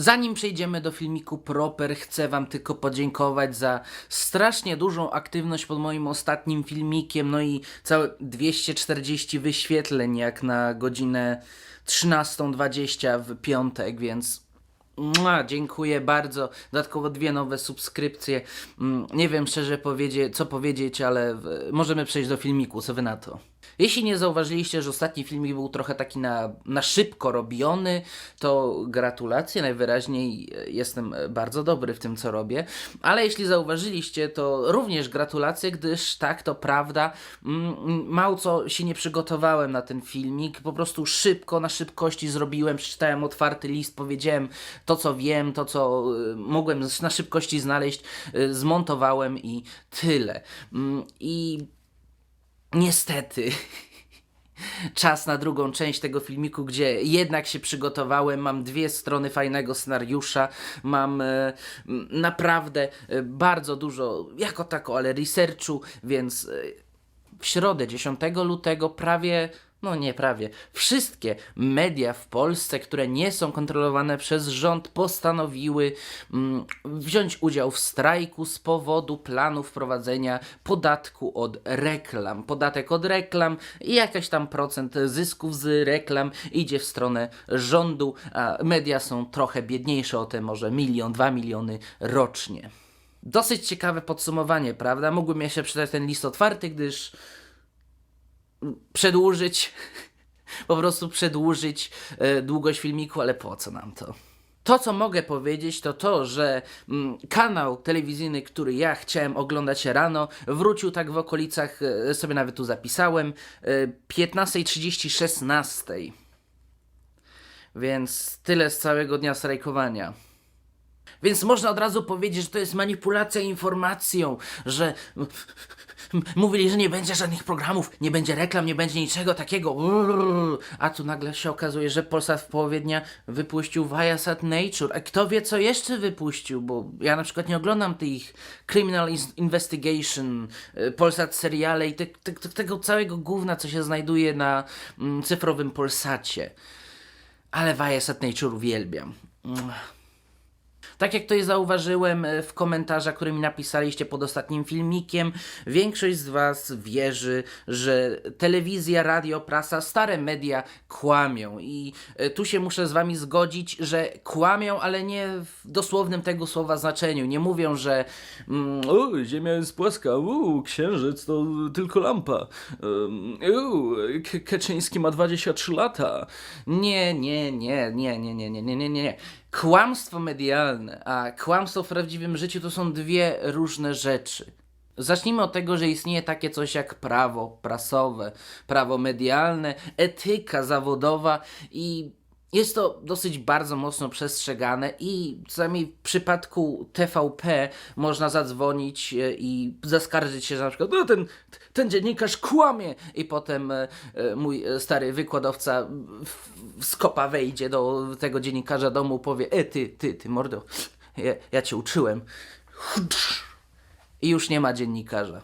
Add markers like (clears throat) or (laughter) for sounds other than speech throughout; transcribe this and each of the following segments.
Zanim przejdziemy do filmiku proper, chcę Wam tylko podziękować za strasznie dużą aktywność pod moim ostatnim filmikiem, no i całe 240 wyświetleń jak na godzinę 13.20 w piątek, więc Mua, dziękuję bardzo. Dodatkowo dwie nowe subskrypcje. Mm, Nie wiem szczerze powiedzieć, co powiedzieć, ale możemy przejść do filmiku. Co wy na to? Jeśli nie zauważyliście, że ostatni filmik był trochę taki na, na szybko robiony, to gratulacje. Najwyraźniej e, jestem e, bardzo dobry w tym, co robię. Ale jeśli zauważyliście, to również gratulacje, gdyż tak, to prawda. mm, mm, Mało co się nie przygotowałem na ten filmik. Po prostu szybko, na szybkości zrobiłem. Przeczytałem otwarty list, powiedziałem to, co wiem, to, co y, mogłem na szybkości znaleźć, zmontowałem i tyle. Mm, I niestety. Czas na drugą część tego filmiku, gdzie jednak się przygotowałem. Mam dwie strony fajnego scenariusza. Mam e, naprawdę e, bardzo dużo, jako tako, ale researchu, więc e, w środę 10 lutego prawie, no nie prawie, wszystkie media w Polsce, które nie są kontrolowane przez rząd, postanowiły mm, wziąć udział w strajku z powodu planu wprowadzenia podatku od reklam. Podatek od reklam i jakaś tam procent zysków z reklam idzie w stronę rządu, a media są trochę biedniejsze o te może milion, dwa miliony rocznie. Dosyć ciekawe podsumowanie, prawda? Mógłbym jeszcze przeczytać ten list otwarty, gdyż przedłużyć, (laughs) po prostu przedłużyć e, długość filmiku, ale po co nam to? To, co mogę powiedzieć, to to, że mm, kanał telewizyjny, który ja chciałem oglądać rano, wrócił tak w okolicach, e, sobie nawet tu zapisałem, e, 15.30, 16. Więc tyle z całego dnia strajkowania. Więc można od razu powiedzieć, że to jest manipulacja informacją, że mówili, że nie będzie żadnych programów, nie będzie reklam, nie będzie niczego takiego. A tu nagle się okazuje, że Polsat w połowie dnia wypuścił Viasat Nature. A kto wie, co jeszcze wypuścił, bo ja na przykład nie oglądam tych Criminal Investigation, y, Polsat seriale i te, te, te, tego całego gówna, co się znajduje na mm, cyfrowym Polsacie. Ale Viasat Nature uwielbiam. Mm. Tak jak to zauważyłem e, w komentarzach, które mi napisaliście pod ostatnim filmikiem, większość z Was wierzy, że telewizja, radio, prasa, stare media kłamią. I e, tu się muszę z Wami zgodzić, że kłamią, ale nie w dosłownym tego słowa znaczeniu. Nie mówią, że mm, o, Ziemia jest płaska, u, Księżyc to tylko lampa, u, Kaczyński ma 23 lata. Nie, nie, nie, nie, nie, nie, nie, nie, nie, nie. Kłamstwo medialne, a kłamstwo w prawdziwym życiu to są dwie różne rzeczy. Zacznijmy od tego, że istnieje takie coś jak prawo prasowe, prawo medialne, etyka zawodowa i jest to dosyć bardzo mocno przestrzegane i przynajmniej w przypadku TVP można zadzwonić e, i zaskarżyć się, że na przykład no, ten, ten dziennikarz kłamie. I potem e, e, mój stary wykładowca w skopa wejdzie do tego dziennikarza domu powie e ty, ty, ty mordo, ja, ja cię uczyłem. I już nie ma dziennikarza.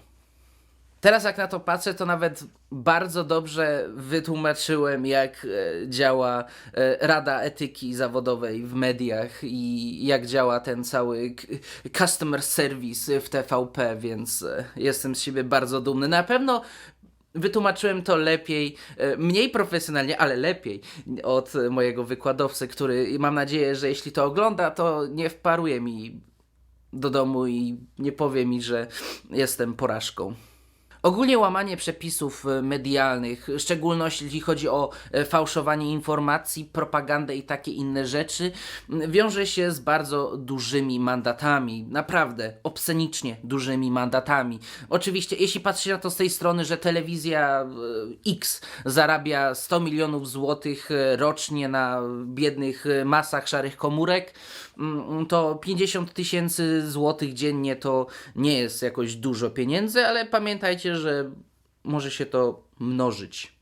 Teraz jak na to patrzę, to nawet bardzo dobrze wytłumaczyłem, jak e, działa e, Rada Etyki Zawodowej w mediach i jak działa ten cały customer service w TVP, więc e, jestem z siebie bardzo dumny. Na pewno wytłumaczyłem to lepiej, mniej profesjonalnie, ale lepiej od mojego wykładowcy, który mam nadzieję, że jeśli to ogląda, to nie wparuje mi do domu i nie powie mi, że jestem porażką. Ogólnie łamanie przepisów e, medialnych, w szczególności jeśli chodzi o e, fałszowanie informacji, propagandę i takie inne rzeczy, wiąże się z bardzo dużymi mandatami. Naprawdę, obscenicznie dużymi mandatami. Oczywiście, jeśli patrzy na to z tej strony, że telewizja e, X zarabia 100 milionów złotych rocznie na biednych masach szarych komórek, to 50 tysięcy złotych dziennie to nie jest jakoś dużo pieniędzy, ale pamiętajcie, że może się to mnożyć.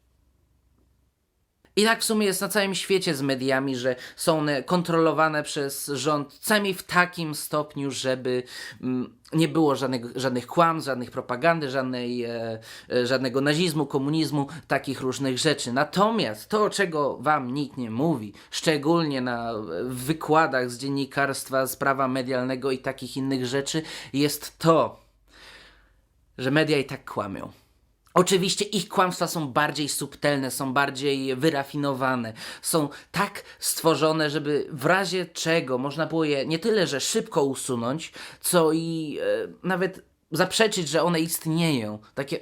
I tak w sumie jest na całym świecie z mediami, że są one kontrolowane przez rząd, co w takim stopniu, żeby mm, nie było żadnych, żadnych kłamstw, żadnych propagandy, żadnej, e, e, żadnego nazizmu, komunizmu, takich różnych rzeczy. Natomiast to, czego wam nikt nie mówi, szczególnie na wykładach z dziennikarstwa, z prawa medialnego i takich innych rzeczy, jest to, że media i tak kłamią. Oczywiście ich kłamstwa są bardziej subtelne, są bardziej wyrafinowane, są tak stworzone, żeby w razie czego można było je nie tyle, że szybko usunąć, co i e, nawet zaprzeczyć, że one istnieją. Takie.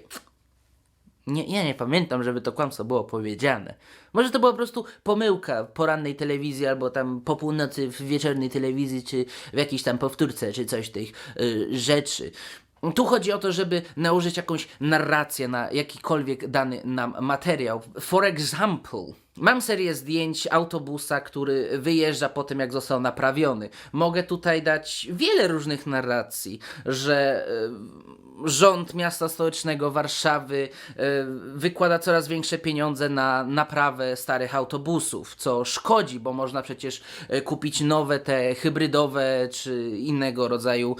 Nie, ja nie pamiętam, żeby to kłamstwo było powiedziane. Może to była po prostu pomyłka porannej telewizji, albo tam po północy w wieczornej telewizji, czy w jakiejś tam powtórce, czy coś tych y, rzeczy. Tu chodzi o to, żeby nałożyć jakąś narrację na jakikolwiek dany nam materiał. For example, mam serię zdjęć autobusa, który wyjeżdża po tym, jak został naprawiony. Mogę tutaj dać wiele różnych narracji, że e, rząd miasta stołecznego Warszawy e, wykłada coraz większe pieniądze na naprawę starych autobusów, co szkodzi, bo można przecież e, kupić nowe te hybrydowe czy innego rodzaju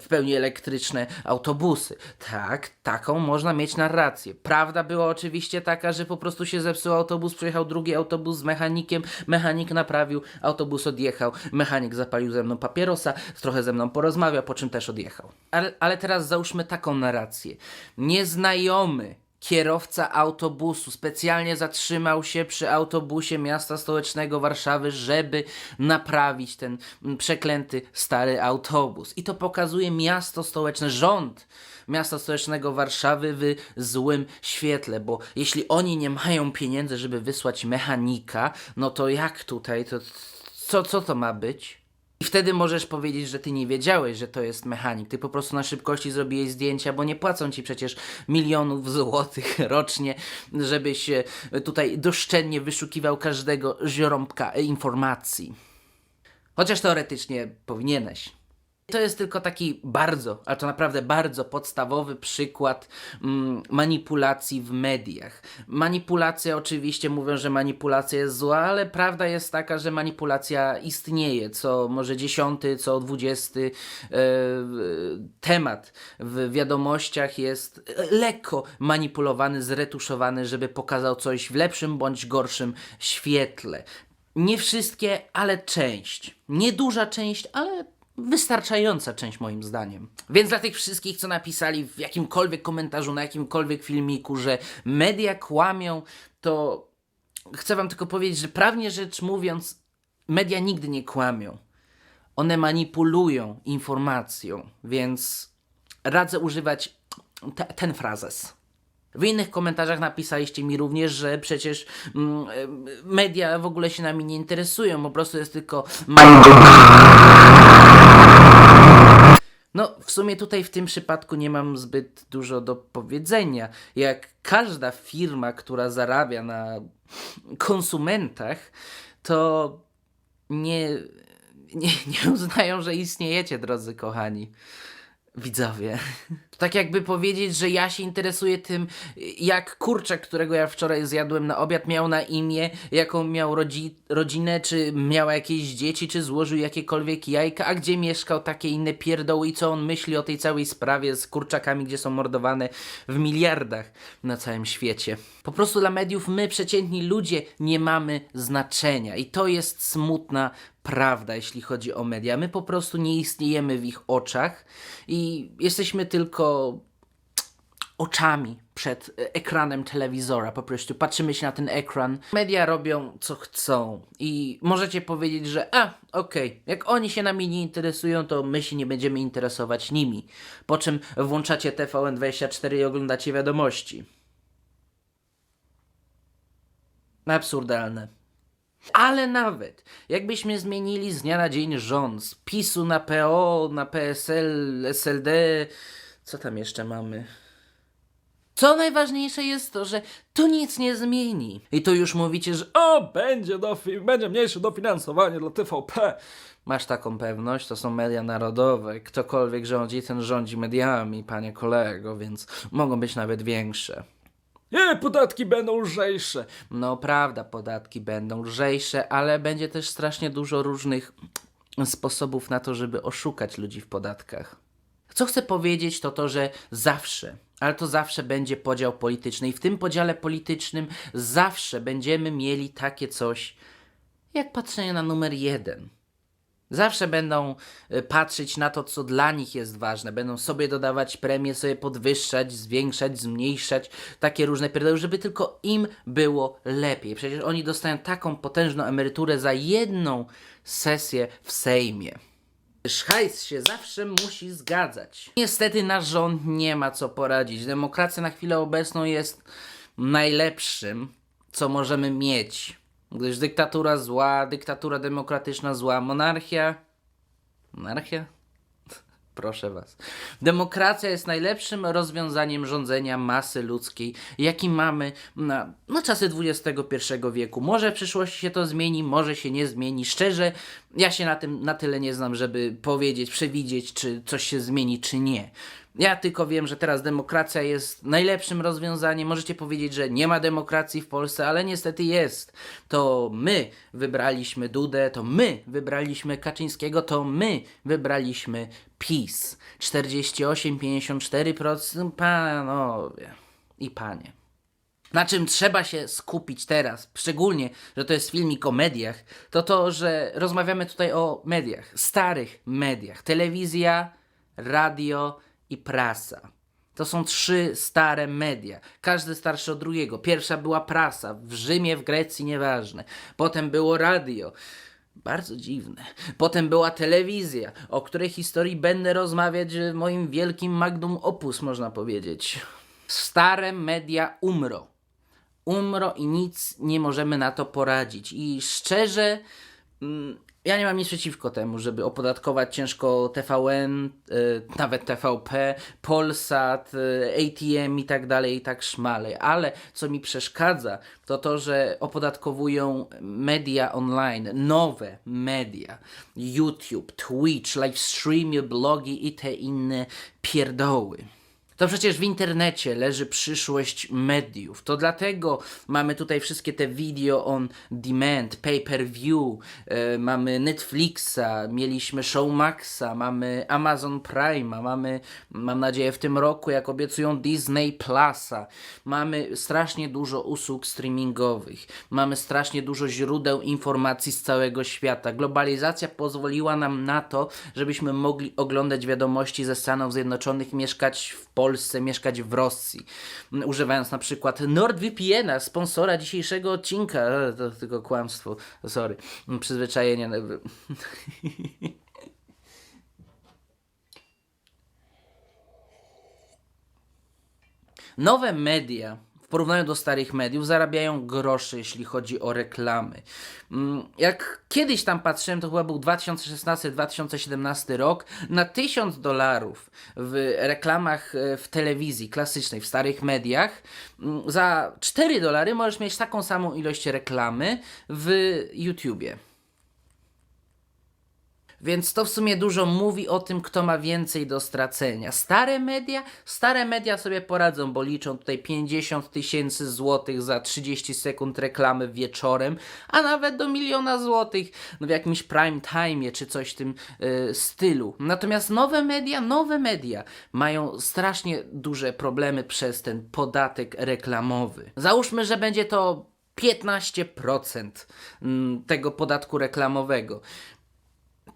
w pełni elektryczne autobusy. Tak, taką można mieć narrację. Prawda była oczywiście taka, że po prostu się zepsuł autobus, przyjechał drugi autobus z mechanikiem, mechanik naprawił, autobus odjechał, mechanik zapalił ze mną papierosa, trochę ze mną porozmawiał, po czym też odjechał. Ale, ale teraz załóżmy taką narrację. Nieznajomy kierowca autobusu specjalnie zatrzymał się przy autobusie miasta stołecznego Warszawy, żeby naprawić ten przeklęty stary autobus. I to pokazuje miasto stołeczne, rząd miasta stołecznego Warszawy w złym świetle, bo jeśli oni nie mają pieniędzy, żeby wysłać mechanika, no to jak tutaj, to co, co to ma być? I wtedy możesz powiedzieć, że ty nie wiedziałeś, że to jest mechanik. Ty po prostu na szybkości zrobiłeś zdjęcia, bo nie płacą ci przecież milionów złotych (laughs) rocznie, żebyś e, tutaj doszczętnie wyszukiwał każdego ziorąbka informacji. Chociaż teoretycznie powinieneś. To jest tylko taki bardzo, ale to naprawdę bardzo podstawowy przykład mm, manipulacji w mediach. Manipulacja oczywiście mówią, że manipulacja jest zła, ale prawda jest taka, że manipulacja istnieje. Co może dziesiąty, co dwudziesty e, temat w wiadomościach jest lekko manipulowany, zretuszowany, żeby pokazał coś w lepszym bądź gorszym świetle. Nie wszystkie, ale część. Nieduża część, ale wystarczająca część moim zdaniem. Więc dla tych wszystkich, co napisali w jakimkolwiek komentarzu, na jakimkolwiek filmiku, że media kłamią, to chcę wam tylko powiedzieć, że prawnie rzecz mówiąc, media nigdy nie kłamią. One manipulują informacją, więc radzę używać te, ten frazes. W innych komentarzach napisaliście mi również, że przecież mm, media w ogóle się nami nie interesują, po prostu jest tylko no, w sumie tutaj w tym przypadku nie mam zbyt dużo do powiedzenia. Jak każda firma, która zarabia na konsumentach, to nie, nie, nie uznają, że istniejecie, drodzy kochani widzowie. Tak jakby powiedzieć, że ja się interesuję tym, jak kurczak, którego ja wczoraj zjadłem na obiad, miał na imię, jaką miał rodzi rodzinę, czy miała jakieś dzieci, czy złożył jakiekolwiek jajka, a gdzie mieszkał, takie inne pierdoły i co on myśli o tej całej sprawie z kurczakami, gdzie są mordowane w miliardach na całym świecie. Po prostu dla mediów my, przeciętni ludzie, nie mamy znaczenia i to jest smutna prawda, jeśli chodzi o media. My po prostu nie istniejemy w ich oczach i jesteśmy tylko oczami przed ekranem telewizora. Po prostu patrzymy się na ten ekran. Media robią co chcą i możecie powiedzieć, że a, okej, jak oni się nami nie interesują, to my się nie będziemy interesować nimi. Po czym włączacie TVN24 i oglądacie wiadomości. Absurdalne. Ale nawet jakbyśmy zmienili z dnia na dzień rząd z PiSu na PO, na PSL, SLD, co tam jeszcze mamy? Co najważniejsze jest to, że to nic nie zmieni. I tu już mówicie, że o, będzie, dofi- będzie mniejsze dofinansowanie dla TVP. Masz taką pewność, to są media narodowe. Ktokolwiek rządzi, ten rządzi mediami, panie kolego, więc mogą być nawet większe. Nie, podatki będą lżejsze. No prawda, podatki będą lżejsze, ale będzie też strasznie dużo różnych sposobów na to, żeby oszukać ludzi w podatkach. Co chcę powiedzieć, to to, że zawsze, ale to zawsze będzie podział polityczny i w tym podziale politycznym zawsze będziemy mieli takie coś jak patrzenie na numer jeden. Zawsze będą y, patrzeć na to, co dla nich jest ważne. Będą sobie dodawać premie, sobie podwyższać, zwiększać, zmniejszać, takie różne pierdoły, żeby tylko im było lepiej. Przecież oni dostają taką potężną emeryturę za jedną sesję w Sejmie. Hajs się zawsze musi zgadzać. Niestety nasz rząd nie ma co poradzić. Demokracja na chwilę obecną jest najlepszym, co możemy mieć. Gdyż dyktatura zła, dyktatura demokratyczna zła, monarchia. Monarchia? Proszę was. Demokracja jest najlepszym rozwiązaniem rządzenia masy ludzkiej, jaki mamy na, na czasy XXI wieku. Może w przyszłości się to zmieni, może się nie zmieni. Szczerze, ja się na tym na tyle nie znam, żeby powiedzieć, przewidzieć, czy coś się zmieni, czy nie. Ja tylko wiem, że teraz demokracja jest najlepszym rozwiązaniem. Możecie powiedzieć, że nie ma demokracji w Polsce, ale niestety jest. To my wybraliśmy Dudę, to my wybraliśmy Kaczyńskiego, to my wybraliśmy PiS. 48-54% panowie i panie. Na czym trzeba się skupić teraz, szczególnie, że to jest filmik o mediach, to to, że rozmawiamy tutaj o mediach, starych mediach. Telewizja, radio i prasa. To są trzy stare media, każdy starszy od drugiego. Pierwsza była prasa, w Rzymie, w Grecji, nieważne. Potem było radio. Bardzo dziwne. Potem była telewizja, o której historii będę rozmawiać w moim wielkim magnum opus, można powiedzieć. Stare media umrą umro i nic nie możemy na to poradzić. I szczerze, mm, ja nie mam nic przeciwko temu, żeby opodatkować ciężko TVN, y, nawet TVP, Polsat, y, ATM i tak dalej, i tak szmalej. Ale co mi przeszkadza, to to, że opodatkowują media online, nowe media, YouTube, Twitch, livestreamy, blogi i te inne pierdoły. To przecież w internecie leży przyszłość mediów. To dlatego mamy tutaj wszystkie te video on demand, pay per view, e, mamy Netflixa, mieliśmy Showmaxa, mamy Amazon Prime'a, mamy, mam nadzieję, w tym roku, jak obiecują Disney Plusa. Mamy strasznie dużo usług streamingowych, mamy strasznie dużo źródeł informacji z całego świata. Globalizacja pozwoliła nam na to, żebyśmy mogli oglądać wiadomości ze Stanów Zjednoczonych, mieszkać w Polsce, mieszkać w Rosji, używając na przykład NordVPN-a, sponsora dzisiejszego odcinka. E, To tylko kłamstwo, sorry, przyzwyczajenie. (laughs) Nowe media porównaniu do starych mediów zarabiają grosze, jeśli chodzi o reklamy. Mm, Jak kiedyś tam patrzyłem, to chyba był 2016-2017 rok, na 1000 dolarów w reklamach e, w telewizji klasycznej, w starych mediach, mm, za 4 dolary możesz mieć taką samą ilość reklamy w YouTubie. Więc to w sumie dużo mówi o tym, kto ma więcej do stracenia. Stare media? Stare media sobie poradzą, bo liczą tutaj 50 tysięcy złotych za 30 sekund reklamy wieczorem, a nawet do miliona złotych no w jakimś prime time czy coś w tym y, stylu. Natomiast nowe media, nowe media mają strasznie duże problemy przez ten podatek reklamowy. Załóżmy, że będzie to 15% mm, tego podatku reklamowego.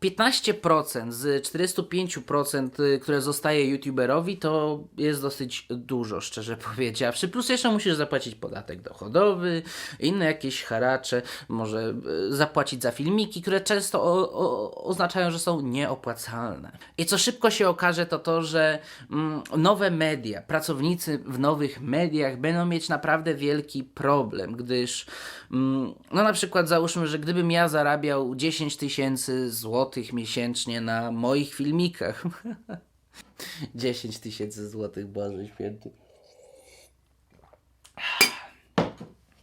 15% z 45%, y, które zostaje youtuberowi, to jest dosyć dużo, szczerze (laughs) powiedziawszy. Plus jeszcze musisz zapłacić podatek dochodowy, inne jakieś haracze, może y, zapłacić za filmiki, które często o, o, oznaczają, że są nieopłacalne. I co szybko się okaże, to to, że mm, nowe media, pracownicy w nowych mediach będą mieć naprawdę wielki problem, gdyż mm, no na przykład załóżmy, że gdybym ja zarabiał 10 tysięcy złotych miesięcznie na moich filmikach. (laughs) 10 tysięcy złotych, Boże Święty.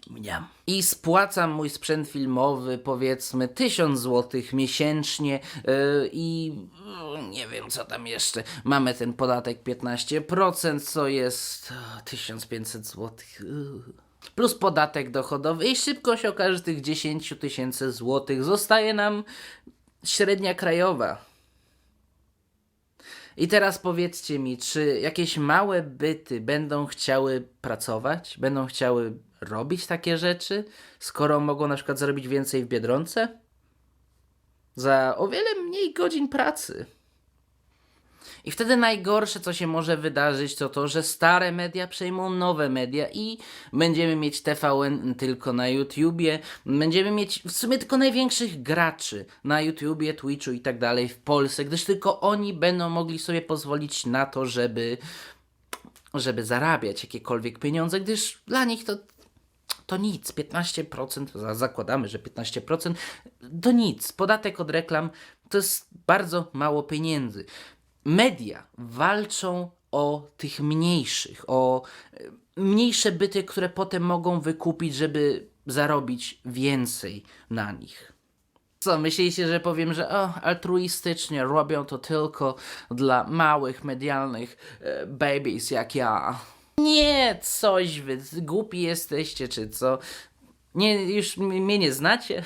Mniam. I spłacam mój sprzęt filmowy, powiedzmy, 1000 zł miesięcznie yy, i yy, nie wiem co tam jeszcze. Mamy ten podatek 15%, co jest o, 1500 zł. Yy. Plus podatek dochodowy i szybko się okaże, że tych 10 tysięcy złotych zostaje nam średnia krajowa. I teraz powiedzcie mi, czy jakieś małe byty będą chciały pracować? Będą chciały robić takie rzeczy, skoro mogą na przykład zarobić więcej w biedronce? Za o wiele mniej godzin pracy. I wtedy najgorsze, co się może wydarzyć, to to, że stare media przejmą nowe media i będziemy mieć TVN tylko na YouTubie. Będziemy mieć w sumie tylko największych graczy na YouTubie, Twitchu i tak dalej w Polsce, gdyż tylko oni będą mogli sobie pozwolić na to, żeby, żeby zarabiać jakiekolwiek pieniądze, gdyż dla nich to to nic, 15%, za- zakładamy, że 15%, to nic. Podatek od reklam to jest bardzo mało pieniędzy. Media walczą o tych mniejszych, o e, mniejsze byty, które potem mogą wykupić, żeby zarobić więcej na nich. Co, myślicie, że powiem, że o, altruistycznie robią to tylko dla małych, medialnych e, babies jak ja? Nie, coś wy, głupi jesteście, czy co? Nie, już mnie nie znacie?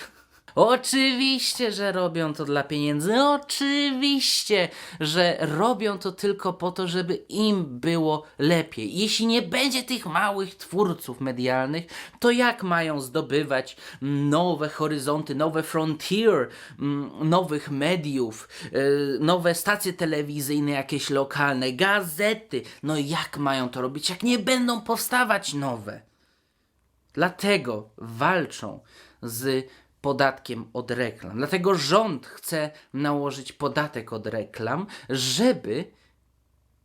Oczywiście, że robią to dla pieniędzy. Oczywiście, że robią to tylko po to, żeby im było lepiej. Jeśli nie będzie tych małych twórców medialnych, to jak mają zdobywać nowe horyzonty, nowe frontier mm, nowych mediów, yy, nowe stacje telewizyjne, jakieś lokalne, gazety? No jak mają to robić, jak nie będą powstawać nowe? Dlatego walczą z podatkiem od reklam. Dlatego rząd chce nałożyć podatek od reklam, żeby,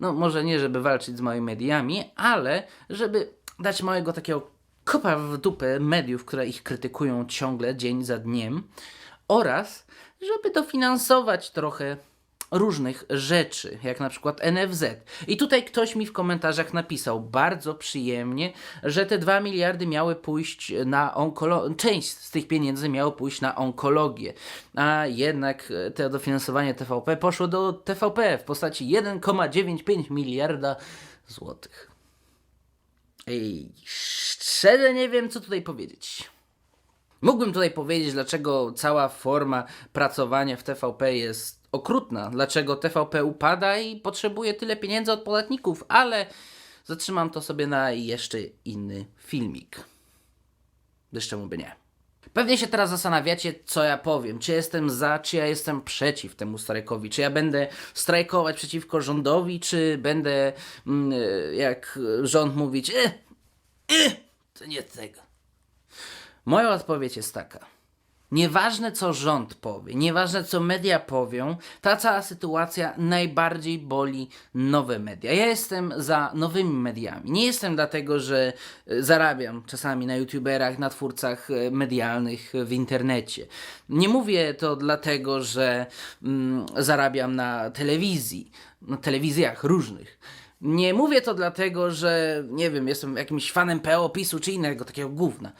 no może nie żeby walczyć z małymi mediami, ale żeby dać małego takiego kopa w dupę mediów, które ich krytykują ciągle, dzień za dniem, oraz żeby dofinansować trochę różnych rzeczy, jak na przykład NFZ. I tutaj ktoś mi w komentarzach napisał bardzo przyjemnie, że te 2 miliardy miały pójść na onkologię, część z tych pieniędzy miało pójść na onkologię, a jednak e, to dofinansowanie TVP poszło do TVP w postaci 1,95 miliarda złotych. Ej, szczerze nie wiem, co tutaj powiedzieć. Mógłbym tutaj powiedzieć, dlaczego cała forma pracowania w TVP jest okrutna, dlaczego TVP upada i potrzebuje tyle pieniędzy od podatników, ale zatrzymam to sobie na jeszcze inny filmik. Czemu by nie? Pewnie się teraz zastanawiacie, co ja powiem. Czy jestem za, czy ja jestem przeciw temu strajkowi. Czy ja będę strajkować przeciwko rządowi, czy będę, mm, e, jak rząd mówić, e, e, to nie tego. Moja odpowiedź jest taka. Nieważne co rząd powie, nieważne co media powią, ta cała sytuacja najbardziej boli nowe media. Ja jestem za nowymi mediami. Nie jestem dlatego, że e, zarabiam czasami na youtuberach, na twórcach e, medialnych w internecie. Nie mówię to dlatego, że mm, zarabiam na telewizji, na telewizjach różnych. Nie mówię to dlatego, że nie wiem, jestem jakimś fanem PO, PiSu czy innego takiego gówna.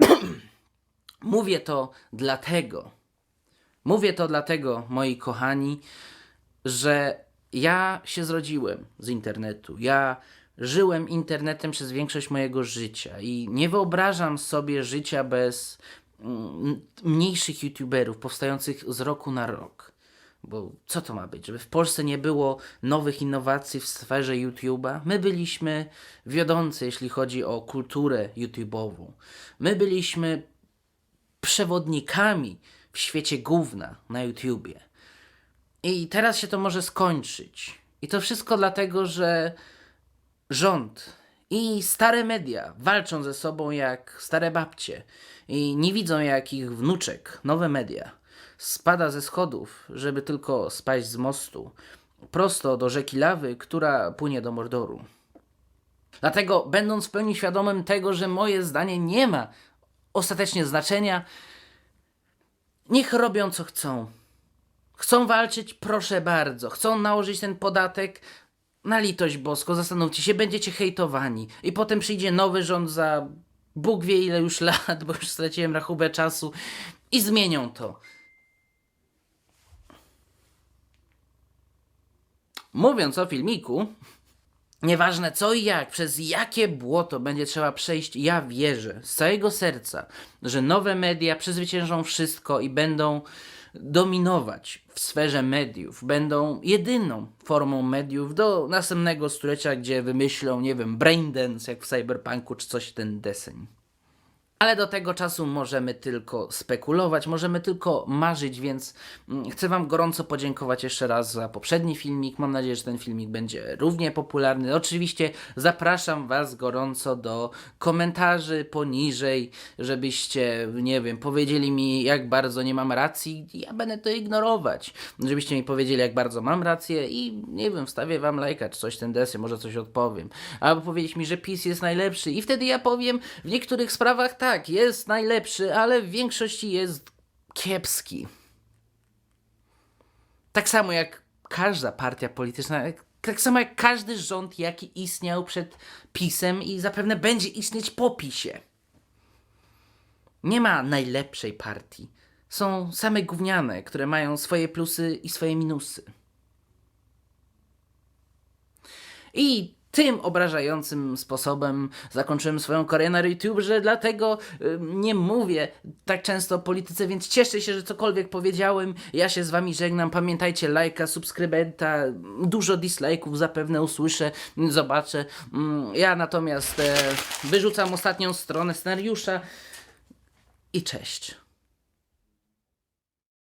(clears throat) Mówię to dlatego, mówię to dlatego, moi kochani, że ja się zrodziłem z internetu. Ja żyłem internetem przez większość mojego życia i nie wyobrażam sobie życia bez mm, mniejszych youtuberów powstających z roku na rok. Bo co to ma być? Żeby w Polsce nie było nowych innowacji w sferze YouTube'a? My byliśmy wiodący, jeśli chodzi o kulturę YouTube'ową. My byliśmy przewodnikami w świecie gówna na YouTubie. I teraz się to może skończyć. I to wszystko dlatego, że rząd i stare media walczą ze sobą jak stare babcie i nie widzą jak ich wnuczek, nowe media, spada ze schodów, żeby tylko spaść z mostu prosto do rzeki lawy, która płynie do Mordoru. Dlatego, będąc w pełni świadomym tego, że moje zdanie nie ma ostatecznie znaczenia, niech robią co chcą. Chcą walczyć, proszę bardzo. Chcą nałożyć ten podatek, na litość boską, zastanówcie się, będziecie hejtowani. I potem przyjdzie nowy rząd za Bóg wie ile już lat, bo już straciłem rachubę czasu i zmienią to. Mówiąc o filmiku, nieważne co i jak, przez jakie błoto będzie trzeba przejść, ja wierzę z całego serca, że nowe media przezwyciężą wszystko i będą dominować w sferze mediów, będą jedyną formą mediów do następnego stulecia, gdzie wymyślą, nie wiem, braindance jak w cyberpunku czy coś ten deseń. Ale do tego czasu możemy tylko spekulować, możemy tylko marzyć, więc mm, chcę Wam gorąco podziękować jeszcze raz za poprzedni filmik. Mam nadzieję, że ten filmik będzie równie popularny. Oczywiście zapraszam Was gorąco do komentarzy poniżej, żebyście, nie wiem, powiedzieli mi, jak bardzo nie mam racji. Ja będę to ignorować. Żebyście mi powiedzieli, jak bardzo mam rację i, nie wiem, wstawię Wam lajka czy coś ten desy, może coś odpowiem. Albo powiedzieć mi, że PiS jest najlepszy i wtedy ja powiem, w niektórych sprawach tak, jest najlepszy, ale w większości jest kiepski. Tak samo jak każda partia polityczna, tak samo jak każdy rząd, jaki istniał przed PiSem i zapewne będzie istnieć po PiSie. Nie ma najlepszej partii. Są same gówniane, które mają swoje plusy i swoje minusy. I tym obrażającym sposobem zakończyłem swoją karierę na YouTube, że dlatego nie mówię tak często o polityce, więc cieszę się, że cokolwiek powiedziałem. Ja się z wami żegnam. Pamiętajcie lajka, subskrybenta, dużo dislike'ów zapewne usłyszę, zobaczę. Mm, Ja natomiast e, wyrzucam ostatnią stronę scenariusza i cześć.